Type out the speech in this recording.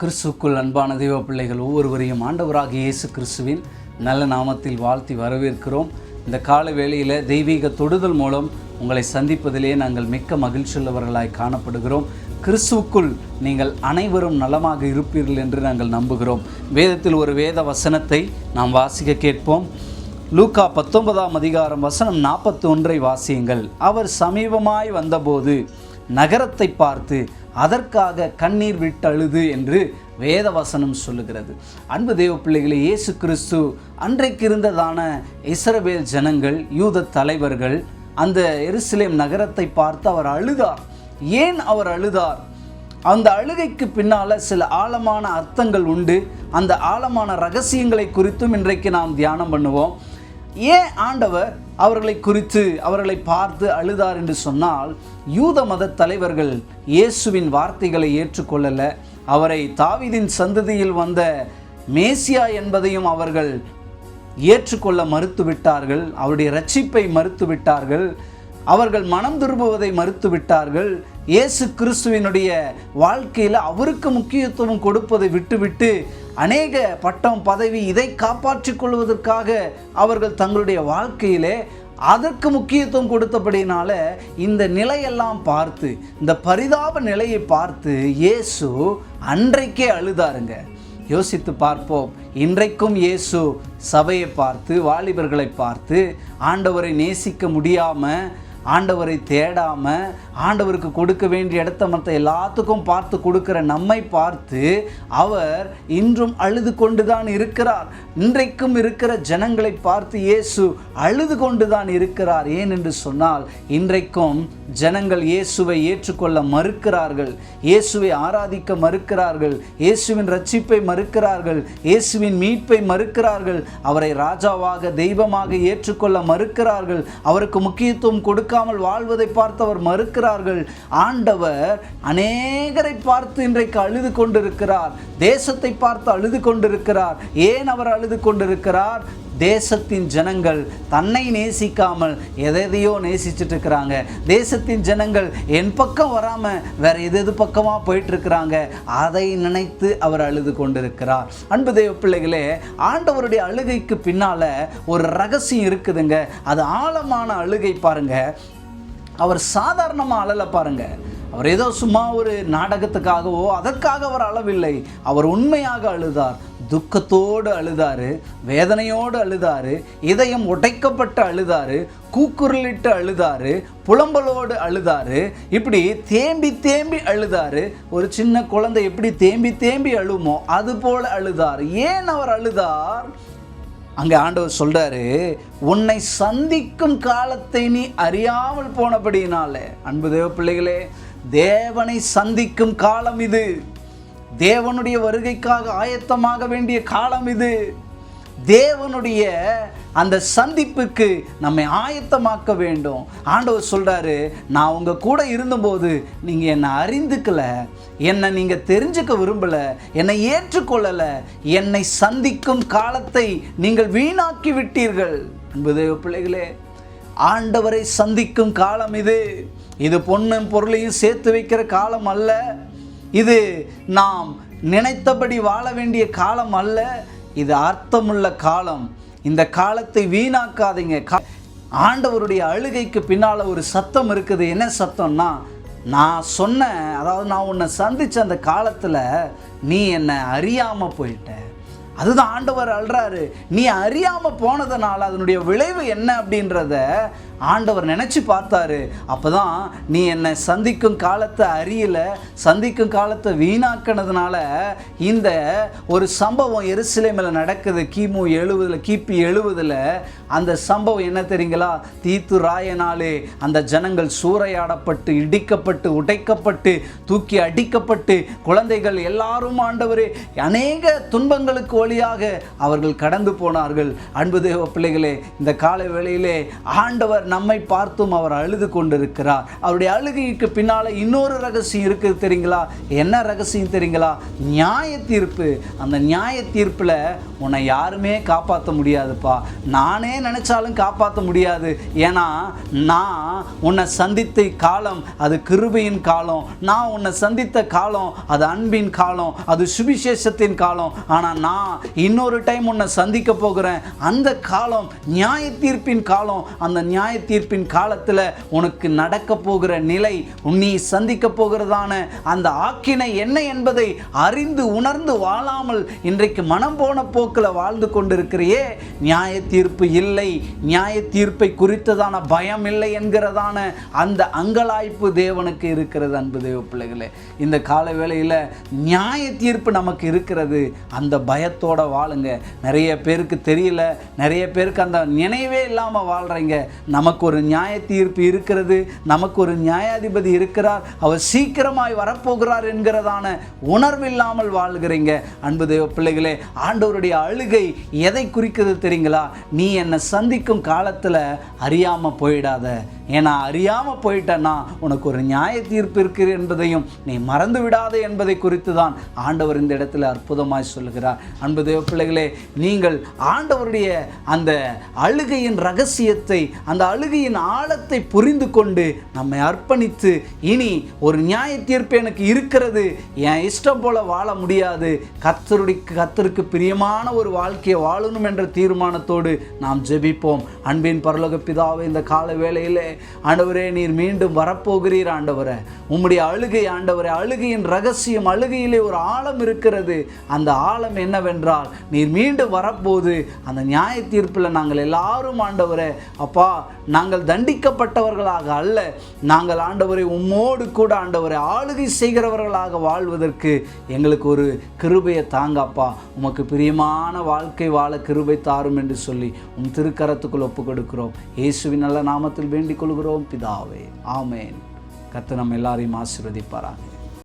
கிறிஸ்துக்குள் அன்பான தெய்வ பிள்ளைகள் ஒவ்வொருவரையும் ஆண்டவராக இயேசு கிறிஸ்துவின் நல்ல நாமத்தில் வாழ்த்தி வரவேற்கிறோம். இந்த கால வேளையில் தெய்வீக தொடுதல் மூலம் உங்களை சந்திப்பதிலே நாங்கள் மிக்க மகிழ்ச்சியுள்ளவர்களாய் காணப்படுகிறோம். கிறிஸ்துவுக்குள் நீங்கள் அனைவரும் நலமாக இருப்பீர்கள் என்று நாங்கள் நம்புகிறோம். வேதத்தில் ஒரு வேத வசனத்தை நாம் வாசிக்க கேட்போம். லூக்கா பத்தொன்பதாம் அதிகாரம் வசனம் நாற்பத்தி ஒன்றை வாசியுங்கள். அவர் சமீபமாய் வந்தபோது நகரத்தை பார்த்து அதற்காக கண்ணீர் விட்டழுது என்று வேத வசனம் சொல்லுகிறது. அன்பு தேவ பிள்ளைகளே இயேசு கிறிஸ்து அன்றைக்கு இருந்ததான இஸ்ரவேல் ஜனங்கள் யூத தலைவர்கள் அந்த எருசலேம் நகரத்தை பார்த்து அவர் அழுதார். ஏன் அவர் அழுதார்? அந்த அழுகைக்கு பின்னால சில ஆழமான அர்த்தங்கள் உண்டு. அந்த ஆழமான ரகசியங்களை குறித்தும் இன்றைக்கு நாம் தியானம் பண்ணுவோம். ஏன் ஆண்டவர் அவர்களை குறித்து அவர்களை பார்த்து அழுதார் என்று சொன்னால் யூத மத தலைவர்கள் இயேசுவின் வார்த்தைகளை ஏற்றுக்கொள்ளலை. அவரை தாவிதின் சந்ததியில் வந்த மேசியா என்பதையும் அவர்கள் ஏற்றுக்கொள்ள மறுத்துவிட்டார்கள். அவருடைய ரட்சிப்பை மறுத்துவிட்டார்கள். அவர்கள் மனம் திரும்புவதை மறுத்துவிட்டார்கள். இயேசு கிறிஸ்துவினுடைய வாழ்க்கையில் அவருக்கு முக்கியத்துவம் கொடுப்பதை விட்டுவிட்டு அநேக பட்டம் பதவி இதை காப்பாற்றிக் கொள்வதற்காக அவர்கள் தங்களுடைய வாழ்க்கையிலே அதற்கு முக்கியத்துவம் கொடுத்தபடினால இந்த நிலையெல்லாம் பார்த்து இந்த பரிதாப நிலையை பார்த்து இயேசு அன்றைக்கே அழுதாருங்க. யோசித்து பார்ப்போம். இன்றைக்கும் இயேசு சபையை பார்த்து வாலிபர்களை பார்த்து ஆண்டவரை நேசிக்க முடியாமல் ஆண்டவரை தேடாமல் ஆண்டவருக்கு கொடுக்க வேண்டிய இடத்த மற்ற எல்லாத்துக்கும் பார்த்து கொடுக்கிற நம்மை பார்த்து அவர் இன்றும் அழுது கொண்டு தான் இருக்கிறார். இன்றைக்கும் இருக்கிற ஜனங்களை பார்த்து இயேசு அழுது கொண்டுதான் இருக்கிறார். ஏன் என்று சொன்னால் இன்றைக்கும் ஜனங்கள் இயேசுவை ஏற்றுக்கொள்ள மறுக்கிறார்கள். இயேசுவை ஆராதிக்க மறுக்கிறார்கள். இயேசுவின் ரட்சிப்பை மறுக்கிறார்கள். இயேசுவின் மீட்பை மறுக்கிறார்கள். அவரை ராஜாவாக தெய்வமாக ஏற்றுக்கொள்ள மறுக்கிறார்கள். அவருக்கு முக்கியத்துவம் கொடுக்க கொடுக்காமல் வாழ்வதை பார்த்து அவர் மறுக்கிறார்கள். ஆண்டவர் அநேகரை பார்த்து இன்றைக்கு அழுது கொண்டிருக்கிறார். தேசத்தை பார்த்து அழுது கொண்டிருக்கிறார். ஏன் அவர் அழுது கொண்டிருக்கிறார்? தேசத்தின் ஜனங்கள் தன்னை நேசிக்காமல் எதையோ நேசிச்சுட்டு இருக்கிறாங்க தேசத்தின் ஜனங்கள் என் பக்கம் வராமல் வேற எது எது பக்கமாக போயிட்டு இருக்கிறாங்க அதை நினைத்து அவர் அழுது கொண்டிருக்கிறார். அன்பு தெய்வ பிள்ளைகளே ஆண்டவருடைய அழுகைக்கு பின்னால ஒரு ரகசியம் இருக்குதுங்க. அது ஆழமான அழுகை பாருங்க. அவர் சாதாரணமாக அழலை பாருங்க. அவர் ஏதோ சும்மா ஒரு நாடகத்துக்காகவோ அதற்காக அவர் அளவில்லை அவர் உண்மையாக அழுதார். துக்கத்தோடு அழுதாரு வேதனையோடு அழுதாரு இதயம் உடைக்கப்பட்டு அழுதாரு கூக்குரலிட்டு அழுதாரு புலம்பலோடு அழுதாரு இப்படி தேம்பி தேம்பி அழுதாரு. ஒரு சின்ன குழந்தை எப்படி தேம்பி தேம்பி அழுமோ அது போல அழுதார். ஏன் அவர் அழுதார்? அங்கே ஆண்டவர் சொல்கிறாரு உன்னை சந்திக்கும் காலத்தை நீ அறியாமல் போனபடியினால அன்பு தேவ பிள்ளைகளே தேவனை சந்திக்கும் காலம் இது. தேவனுடைய வருகைக்காக ஆயத்தமாக வேண்டிய காலம் இது. தேவனுடைய அந்த சந்திப்புக்கு நம்மை ஆயத்தமாக்க வேண்டும். ஆண்டவர் சொல்கிறாரு நான் உங்கள் கூட இருந்தபோது நீங்கள் என்னை அறிந்துக்கல என்னை நீங்கள் தெரிஞ்சுக்க விரும்பலை என்னை ஏற்றுக்கொள்ளலை என்னை சந்திக்கும் காலத்தை நீங்கள் வீணாக்கி விட்டீர்கள். என்பது பிள்ளைகளே ஆண்டவரை சந்திக்கும் காலம் இது. இது பொண்ணும் பொருளையும் சேர்த்து வைக்கிற காலம் அல்ல. இது நாம் நினைத்தபடி வாழ வேண்டிய காலம் அல்ல இது அர்த்தமுள்ள காலம். இந்த காலத்தை வீணாக்காதீங்க. கா ஆண்டவருடைய அழுகைக்கு பின்னால் ஒரு சத்தம் இருக்குது. என்ன சத்தம்னா நான் சொன்னேன் அதாவது நான் உன்னை சந்தித்த அந்த காலத்தில் நீ என்னை அறியாமல் போயிட்ட. அதுதான் ஆண்டவர் அல்றாரு. நீ அறியாமல் போனதுனால அதனுடைய விளைவு என்ன அப்படின்றத ஆண்டவர் நினச்சி பார்த்தாரு. அப்போ தான் நீ என்னை சந்திக்கும் காலத்தை அறியல சந்திக்கும் காலத்தை வீணாக்கினதுனால இந்த ஒரு சம்பவம் எருசலேமில் நடக்குது. கிமு எழுபதில் கிபி எழுபதில் அந்த சம்பவம் என்ன தெரியுங்களா? தீத்து ராயனாலே அந்த ஜனங்கள் சூறையாடப்பட்டு இடிக்கப்பட்டு உடைக்கப்பட்டு தூக்கி அடிக்கப்பட்டு குழந்தைகள் எல்லாரும் ஆண்டவர் அநேக துன்பங்களுக்கு வழியாக அவர்கள் கடந்து போனார்கள். அன்பு தேவ பிள்ளைகளே இந்த காலை வேளையிலே ஆண்டவர் நம்மை பார்த்தும் அவர் அழுது கொண்டிருக்கிறார். அவருடைய அழுகைக்கு பின்னால இன்னொரு ரகசியம் இருக்குது தெரியுங்களா? என்ன ரகசியம் தெரியுங்களா? நியாய தீர்ப்பு அந்த நியாய தீர்ப்புல உன்னை யாருமே காப்பாற்ற முடியாதுப்பா. நானே நினைச்சாலும் காப்பாற்ற முடியாது. ஏன்னா நான் உன்னை சந்தித்த காலம் அது கிருபையின் காலம். நான் உன்னை சந்தித்த காலம் அது அன்பின் காலம். அது சுவிசேஷத்தின் காலம். ஆனால் நான் இன்னொரு டைம் உன்னை சந்திக்க போகிறேன். அந்த காலம் நியாய தீர்ப்பின் காலம். அந்த நியாய தீர்ப்பின் காலத்தில் உனக்கு நடக்க போகிற நிலை நீ சந்திக்க போகிறதான அந்த ஆக்கினை என்ன என்பதை அறிந்து உணர்ந்து வாழாமல் இன்றைக்கு மனம் போன போக்கில் வாழ்ந்து கொண்டிருக்கிறியே. நியாய தீர்ப்பு இல்லை. நியாய தீர்ப்பை குறித்ததான பயம் இல்லை என்கிறதான அந்த அங்கலாய்ப்பு தேவனுக்கு இருக்கிறது அன்பு தேவ பிள்ளைகளே. இந்த கால வேளையில் நியாய தீர்ப்பு நமக்கு இருக்கிறது. அந்த பயத்தை வாழுங்க. நிறைய பேருக்கு தெரியல நிறைய பேருக்கு அந்த நினைவே இல்லாமல் வாழ்கிறீங்க நமக்கு ஒரு நியாய தீர்ப்பு இருக்கிறது நமக்கு ஒரு நியாயாதிபதி இருக்கிறார் அவர் சீக்கிரமாய் வரப்போகிறார் என்கிறதான உணர்வு இல்லாமல் வாழ்கிறீங்க. அன்பு தேவ பிள்ளைகளே ஆண்டவருடைய அழுகை எதை குறிக்கிறது தெரியுங்களா? நீ என்னை சந்திக்கும் காலத்தில் அறியாமல் போயிடாத. ஏன்னா அறியாமல் போயிட்டேன்னா உனக்கு ஒரு நியாய தீர்ப்பு இருக்குது என்பதையும் நீ மறந்து விடாதே என்பதை குறித்து தான் ஆண்டவர் இந்த இடத்துல அற்புதமாய் சொல்லுகிறார். அன்பு தேவ பிள்ளைகளே நீங்கள் ஆண்டவருடைய அந்த அழுகையின் ரகசியத்தை அந்த அழுகையின் ஆழத்தை புரிந்து கொண்டு நம்மை அர்ப்பணித்து இனி ஒரு நியாய தீர்ப்பு எனக்கு இருக்கிறது. என் இஷ்டம் போல வாழ முடியாது. கத்தருடைய கத்தருக்கு பிரியமான ஒரு வாழ்க்கையை வாழணும் என்ற தீர்மானத்தோடு நாம் ஜெபிப்போம். அன்பின் பரலோக பிதாவை இந்த கால வேளையிலே ஆண்டவரே நீர் மீண்டும் வரப்போகிறீர் ஆண்டவரே. உம்முடைய அழுகை ஆண்டவரே அழுகையின் ரகசியம் அழுகையிலே ஒரு ஆழம் இருக்கிறது. அந்த ஆழம் என்னவென்றால் நீர் மீண்டும் வரப்போது அந்த நியாய தீர்ப்பில் நாங்கள் எல்லாரும் ஆண்டவரே அப்பா நாங்கள் தண்டிக்கப்பட்டவர்களாக அல்ல. நாங்கள் ஆண்டவரை உம்மோடு கூட ஆண்டவரை ஆளுகை செய்கிறவர்களாக வாழ்வதற்கு எங்களுக்கு ஒரு கிருபையை தாங்கப்பா உமக்கு பிரியமான வாழ்க்கை வாழ கிருபை தாரும் என்று சொல்லி உம் திருக்கரத்துக்குள் ஒப்பு கொடுக்கிறோம் இயேசுவின் நல்ல நாமத்தில் வேண்டிக் கொள்கிறோம் பிதாவே ஆமேன். கத்து நம்ம எல்லாரையும் ஆசிர்வதிப்பாராங்க